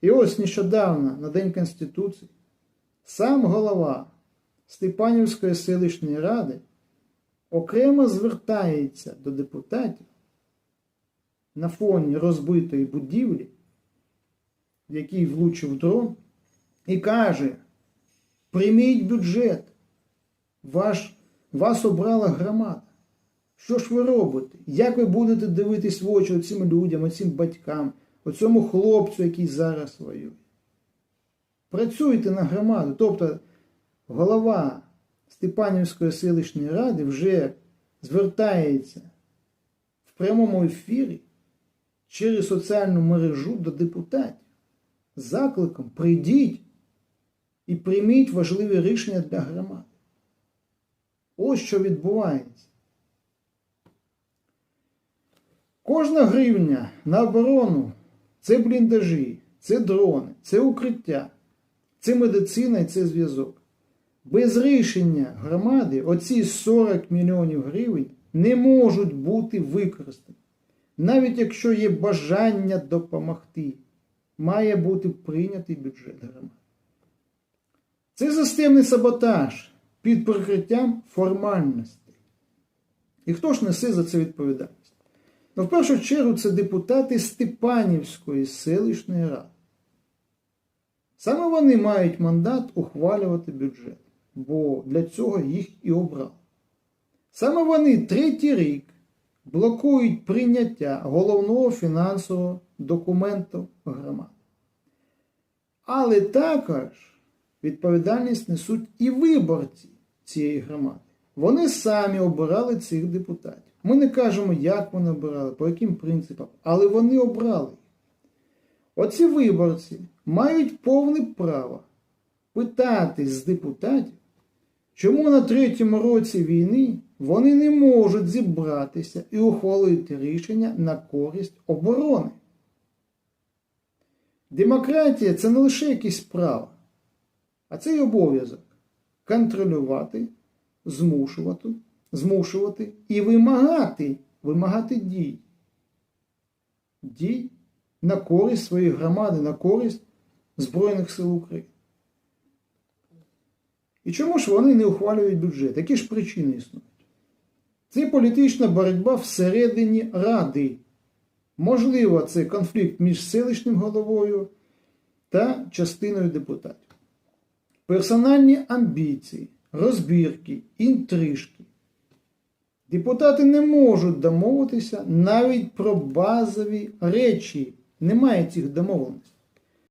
І ось нещодавно, на День Конституції, сам голова Степанівської селищної ради окремо звертається до депутатів на фоні розбитої будівлі, в якій влучив дрон, і каже: прийміть бюджет, ваш, вас обрала громада. Що ж ви робите? Як ви будете дивитись в очі оцим людям, оцим батькам, оцьому хлопцю, який зараз воює? Працюйте на громаду. Тобто голова Степанівської селищної ради вже звертається в прямому ефірі через соціальну мережу до депутатів з закликом прийдіть і прийміть важливі рішення для громади. Ось що відбувається. Кожна гривня на оборону це бліндажі, це дрони, це укриття, це медицина і це зв'язок. Без рішення громади оці 40 мільйонів гривень не можуть бути використані. Навіть якщо є бажання допомогти, має бути прийнятий бюджет громади. Це системний саботаж під прикриттям формальностей. І хто ж несе за це відповідальність? Ну, в першу чергу, це депутати Степанівської селищної ради. Саме вони мають мандат ухвалювати бюджет, бо для цього їх і обрали. Саме вони третій рік блокують прийняття головного фінансового документу громади. Але також відповідальність несуть і виборці цієї громади. Вони самі обирали цих депутатів. Ми не кажемо, як вони обирали, по яким принципам, але вони обрали. Оці виборці мають повне право питати з депутатів, чому на третьому році війни вони не можуть зібратися і ухвалити рішення на користь оборони. Демократія це не лише якісь права, а це й обов'язок контролювати, змушувати, змушувати і вимагати, вимагати дій. Дій на користь своєї громади, на користь Збройних сил України. І чому ж вони не ухвалюють бюджет? Які ж причини існують? Це політична боротьба всередині Ради. Можливо, це конфлікт між селищним головою та частиною депутатів. Персональні амбіції, розбірки, інтрижки. Депутати не можуть домовитися навіть про базові речі. Немає цих домовленостей.